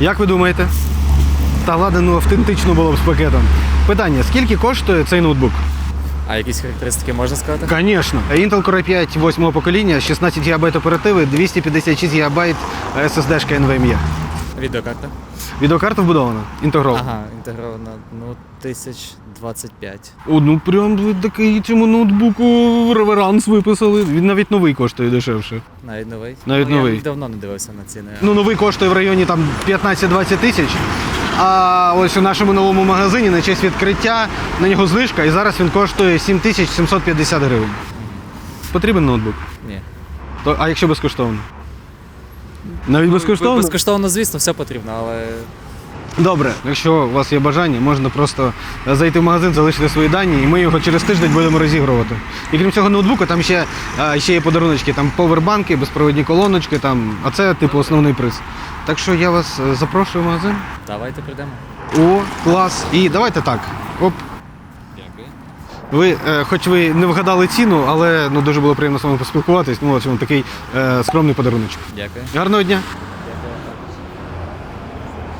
Як ви думаєте? Та ладно, ну автентично було б з пакетом. Питання: скільки коштує цей ноутбук? А якісь характеристики можна сказати? Звісно. Intel Core 5 8 покоління, 16 ГБ оперативи, 256 ГБ SSD NVMe. Відеокарта. Відеокарта вбудована, інтегрол. Ага, інтегрована. Ну, 1025. О, ну прям ви такий цьому ноутбуку реверанс виписали. Він навіть новий коштує дешевше. Навіть новий. Навіть ну, новий. Я давно не дивився на ціни. Ну, новий коштує в районі там 15-20 тисяч. А ось у нашому новому магазині на честь відкриття на нього знижка, і зараз він коштує 7750 гривень. Потрібен ноутбук. Ні. То, а якщо безкоштовно? Навіть безкоштовно? Безкоштовно, звісно, все потрібно, але Добре, якщо у вас є бажання, можна просто зайти в магазин, залишити свої дані, і ми його через тиждень будемо розігрувати. І крім цього ноутбуку, там ще, е, ще є подаруночки, там повербанки, безпровідні колоночки, там, а це типу основний приз. Так що я вас е, запрошую в магазин. давайте прийдемо. О, клас. І давайте так. Оп. Ви, е, хоч ви не вгадали ціну, але ну, дуже було приємно з вами поспілкуватись. Ну, ось вам такий е, скромний подаруночок. Дякую. Гарного дня!